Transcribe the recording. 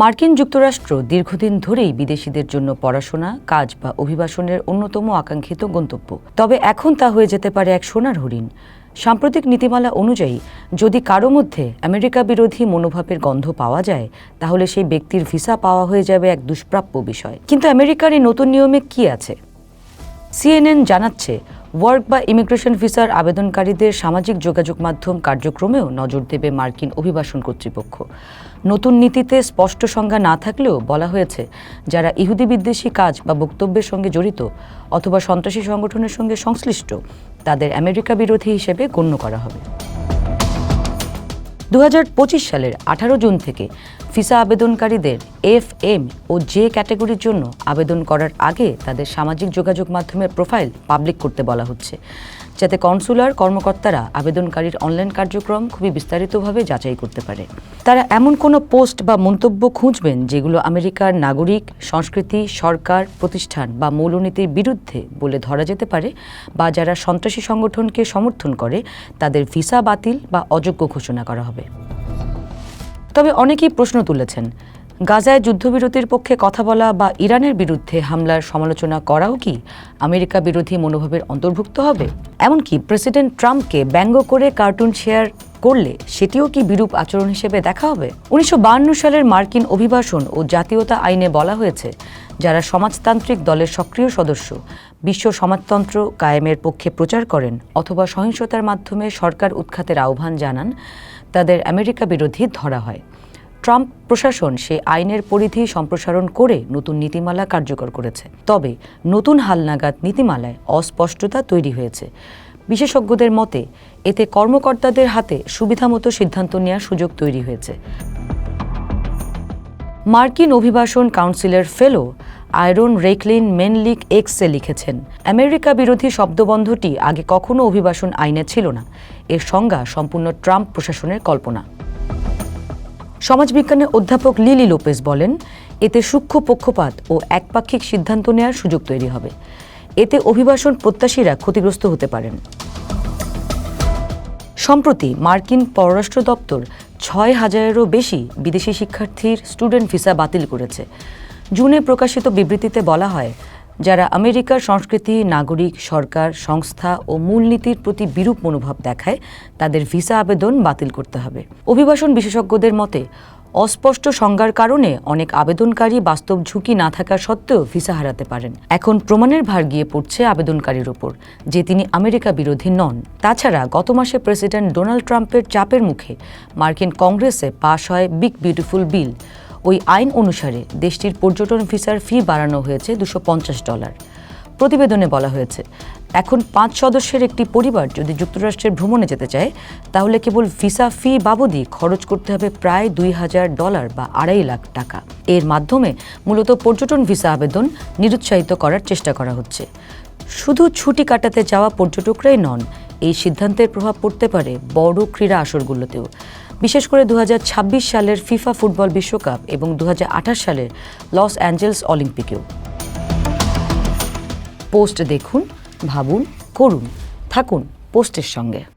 মার্কিন যুক্তরাষ্ট্র দীর্ঘদিন ধরেই বিদেশিদের জন্য পড়াশোনা, কাজ বা অভিবাসনের অন্যতম আকাঙ্ক্ষিত গন্তব্য। তবে এখন তা হয়ে যেতে পারে এক সোনার হরিণ। সাম্প্রতিক নীতিমালা অনুযায়ী, যদি কারও মধ্যে আমেরিকা বিরোধী মনোভাবের গন্ধ পাওয়া যায়, তাহলে সেই ব্যক্তির ভিসা পাওয়া হয়ে যাবে এক দুষ্প্রাপ্য বিষয়। কিন্তু আমেরিকার এই নতুন নিয়মে কি আছে? সিএনএন জানাচ্ছে ওয়ার্ক বা ইমিগ্রেশন ভিসার আবেদনকারীদের সামাজিক যোগাযোগ মাধ্যম কার্যক্রমেও নজর দেবে মার্কিন অভিবাসন কর্তৃপক্ষ। নতুন নীতিতে স্পষ্ট সংজ্ঞা না থাকলেও বলা হয়েছে, যারা ইহুদি বিদ্বেষী কাজ বা বক্তব্যের সঙ্গে জড়িত অথবা সন্ত্রাসী সংগঠনের সঙ্গে সংশ্লিষ্ট, তাদের আমেরিকা বিরোধী হিসেবে গণ্য করা হবে। দু হাজার পঁচিশ সালের আঠারো জুন থেকে ফিসা আবেদনকারীদের এফ এম ও জে ক্যাটাগরির জন্য আবেদন করার আগে তাদের সামাজিক যোগাযোগ মাধ্যমের প্রোফাইল পাবলিক করতে বলা হচ্ছে। যাতে কনসুলার কর্মকর্তারা আবেদনকারীর অনলাইন কার্যক্রম খুবই বিস্তারিতভাবে যাচাই করতে পারে। তারা এমন কোনো পোস্ট বা মন্তব্য খুঁজবেন যেগুলো আমেরিকার নাগরিক, সংস্কৃতি, সরকার, প্রতিষ্ঠান বা মৌলনীতির বিরুদ্ধে বলে ধরা যেতে পারে বা যারা সন্ত্রাসী সংগঠনকে সমর্থন করে তাদের ভিসা বাতিল বা অযোগ্য ঘোষণা করা হবে। তবে অনেকেই প্রশ্ন তুলেছেন গাজায় যুদ্ধবিরতির পক্ষে কথা বলা বা ইরানের বিরুদ্ধে হামলার সমালোচনা করাও কি আমেরিকা বিরোধী মনোভাবের অন্তর্ভুক্ত হবে? এমনকি প্রেসিডেন্ট ট্রাম্পকে ব্যঙ্গ করে কার্টুন শেয়ার করলে সেটিও কি বিরূপ আচরণ হিসেবে দেখা হবে? উনিশশো বায়ান্ন সালের মার্কিন অভিবাসন ও জাতীয়তা আইনে বলা হয়েছে, যারা সমাজতান্ত্রিক দলের সক্রিয় সদস্য, বিশ্ব সমাজতন্ত্র কায়েমের পক্ষে প্রচার করেন অথবা সহিংসতার মাধ্যমে সরকার উৎখাতের আহ্বান জানান, তাদের আমেরিকা বিরোধী ধরা হয়। ট্রাম্প প্রশাসন সে আইনের পরিধি সম্প্রসারণ করে নতুন নীতিমালা কার্যকর করেছে। তবে নতুন হালনাগাদ নীতিমালায় অস্পষ্টতা তৈরি হয়েছে। বিশেষজ্ঞদের মতে, এতে কর্মকর্তাদের হাতে সুবিধামতো সিদ্ধান্ত নেওয়ার সুযোগ তৈরি হয়েছে। মার্কিন অভিবাসন কাউন্সিলের ফেলো আয়রন রেকলিন মেনলিক এক্সে লিখেছেন, আমেরিকা বিরোধী শব্দবন্ধটি আগে কখনো অভিবাসন আইনে ছিল না। এর সংজ্ঞা সম্পূর্ণ ট্রাম্প প্রশাসনের কল্পনা। সমাজবিজ্ঞানের অধ্যাপক লিলি লোপেজ বলেন, এতে সূক্ষ্ম পক্ষপাত ও একপাক্ষিক সিদ্ধান্ত নেওয়ার সুযোগ তৈরি হবে। এতে অভিবাসন প্রত্যাশীরা ক্ষতিগ্রস্ত হতে পারেন। সম্প্রতি মার্কিন পররাষ্ট্র দপ্তর ছয় হাজারেরও বেশি বিদেশি শিক্ষার্থীর স্টুডেন্ট ভিসা বাতিল করেছে। জুনে প্রকাশিত বিবৃতিতে বলা হয় যারা আমেরিকার সংস্কৃতি, নাগরিক, সরকার, সংস্থা ও মূলনীতির প্রতি বিরূপ মনোভাব দেখায়, তাদের ভিসা আবেদন বাতিল করতে হবে। অভিবাসন বিশেষজ্ঞদের মতে, অস্পষ্ট সংজ্ঞার কারণে অনেক আবেদনকারী বাস্তব ঝুঁকি না থাকা সত্ত্বেও ভিসা হারাতে পারেন। এখন প্রমাণের ভার গিয়ে পড়ছে আবেদনকারীর ওপর যে তিনি আমেরিকা বিরোধী নন। তাছাড়া গত মাসে প্রেসিডেন্ট ডোনাল্ড ট্রাম্পের চাপের মুখে মার্কিন কংগ্রেসে পাশ হয় বিগ বিউটিফুল বিল। ওই আইন অনুসারে দেশটির পর্যটন ভিসার ফি বাড়ানো হয়েছে দুশো ডলার। প্রতিবেদনে বলা হয়েছে, এখন পাঁচ সদস্যের একটি পরিবার যদি যুক্তরাষ্ট্রের ভ্রমণে যেতে চায়, তাহলে কেবল ভিসা ফি বাবদই খরচ করতে হবে প্রায় দুই হাজার ডলার বা আড়াই লাখ টাকা। এর মাধ্যমে মূলত পর্যটন ভিসা আবেদন নিরুৎসাহিত করার চেষ্টা করা হচ্ছে। শুধু ছুটি কাটাতে যাওয়া পর্যটকরাই নন, এই সিদ্ধান্তের প্রভাব পড়তে পারে বড় ক্রীড়া আসরগুলোতেও। বিশেষ করে দু হাজার ছাব্বিশ সালের ফিফা ফুটবল বিশ্বকাপ এবং দু হাজার আঠাশ সালের লস অ্যাঞ্জেলস অলিম্পিকেও। পোস্ট দেখুন, ভাবুন, করুন, থাকুন পোস্টের সঙ্গে।